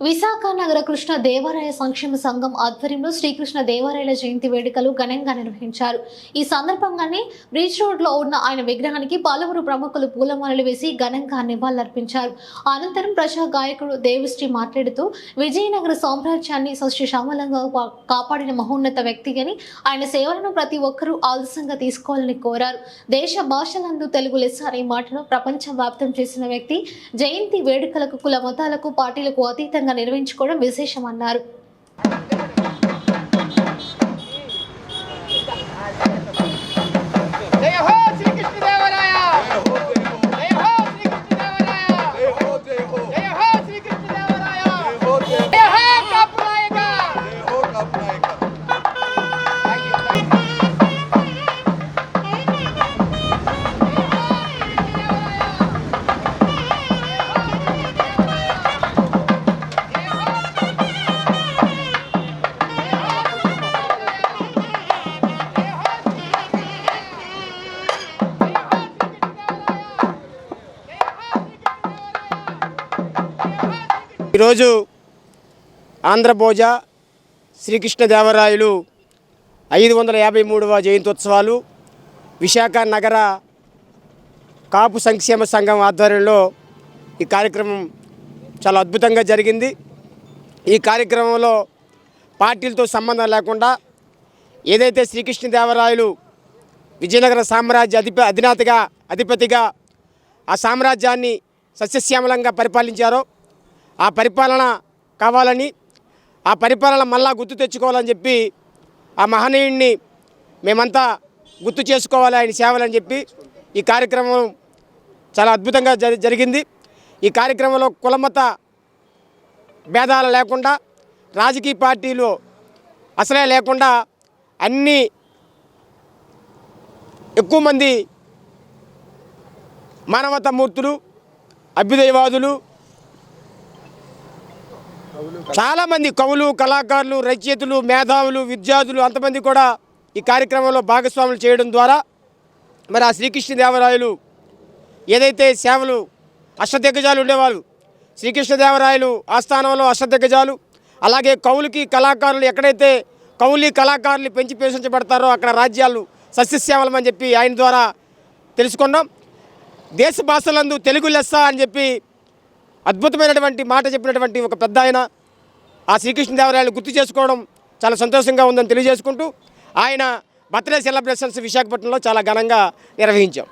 విశాఖ నగర కృష్ణ దేవాలయ సంక్షేమ సంఘం ఆధ్వర్యంలో శ్రీకృష్ణ దేవాలయాల జయంతి వేడుకలు ఘనంగా నిర్వహించారు. ఈ సందర్భంగానే బ్రిడ్జ్ రోడ్లో ఉన్న ఆయన విగ్రహానికి పలువురు ప్రముఖులు పూలమాలలు వేసి ఘనంగా నివాళులర్పించారు. అనంతరం ప్రజా గాయకుడు దేవిశ్రీ మాట్లాడుతూ విజయనగర సామ్రాజ్యాన్ని సస్యశ్యామలంగా శామలంగా కాపాడిన మహోన్నత వ్యక్తి అని ఆయన సేవలను ప్రతి ఒక్కరూ ఆలస్యంగా తీసుకోవాలని కోరారు. దేశ భాషలందు తెలుగు లెస్స అనే మాటను ప్రపంచం వ్యాప్తం చేసిన వ్యక్తి జయంతి వేడుకలకు కుల మతాలకు పార్టీలకు అతీతంగా నిర్వహించుకోవడం విశేషమన్నారు. ఈరోజు ఆంధ్రభోజ శ్రీకృష్ణదేవరాయలు ఐదు వందల యాభై మూడవ జయంత్యోత్సవాలు విశాఖ నగర కాపు సంక్షేమ సంఘం ఆధ్వర్యంలో ఈ కార్యక్రమం చాలా అద్భుతంగా జరిగింది. ఈ కార్యక్రమంలో పార్టీలతో సంబంధం లేకుండా ఏదైతే శ్రీకృష్ణదేవరాయలు విజయనగర సామ్రాజ్య అధిప అధినాతగా అధిపతిగా ఆ సామ్రాజ్యాన్ని సస్యశ్యామలంగా పరిపాలించారో ఆ పరిపాలన కావాలని ఆ పరిపాలన మళ్ళా గుర్తు తెచ్చుకోవాలని చెప్పి ఆ మహనీయుడిని మేమంతా గుర్తు చేసుకోవాలి ఆయన సేవలని చెప్పి ఈ కార్యక్రమం చాలా అద్భుతంగా జరిగింది. ఈ కార్యక్రమంలో కులమత భేదాలు లేకుండా రాజకీయ పార్టీలు అసలే లేకుండా అన్ని ఎక్కువ మంది మానవతామూర్తులు అభ్యుదయవాదులు చాలామంది కవులు కళాకారులు రచయితలు మేధావులు విద్యార్థులు అంతమంది కూడా ఈ కార్యక్రమంలో భాగస్వాములు చేయడం ద్వారా మరి ఆ శ్రీకృష్ణదేవరాయలు ఏదైతే సేవలు అష్టదిగ్గజాలు ఉండేవాళ్ళు శ్రీకృష్ణదేవరాయలు ఆస్థానంలో అష్టదిగ్గజాలు అలాగే కవులకి కళాకారులు ఎక్కడైతే కవులి కళాకారులు పెంచి పోషించబడతారో అక్కడ రాజ్యాలు సస్యశ్యామలం అని చెప్పి ఆయన ద్వారా తెలుసుకున్నాం. దేశ భాషలందు తెలుగు లెస్స అని చెప్పి అద్భుతమైనటువంటి మాట చెప్పినటువంటి ఒక పెద్ద ఆయన ఆ శ్రీకృష్ణదేవరాయలు గుర్తు చేసుకోవడం చాలా సంతోషంగా ఉందని తెలియజేసుకుంటూ ఆయన బర్త్డే సెలబ్రేషన్స్ విశాఖపట్నంలో చాలా ఘనంగా నిర్వహించాం.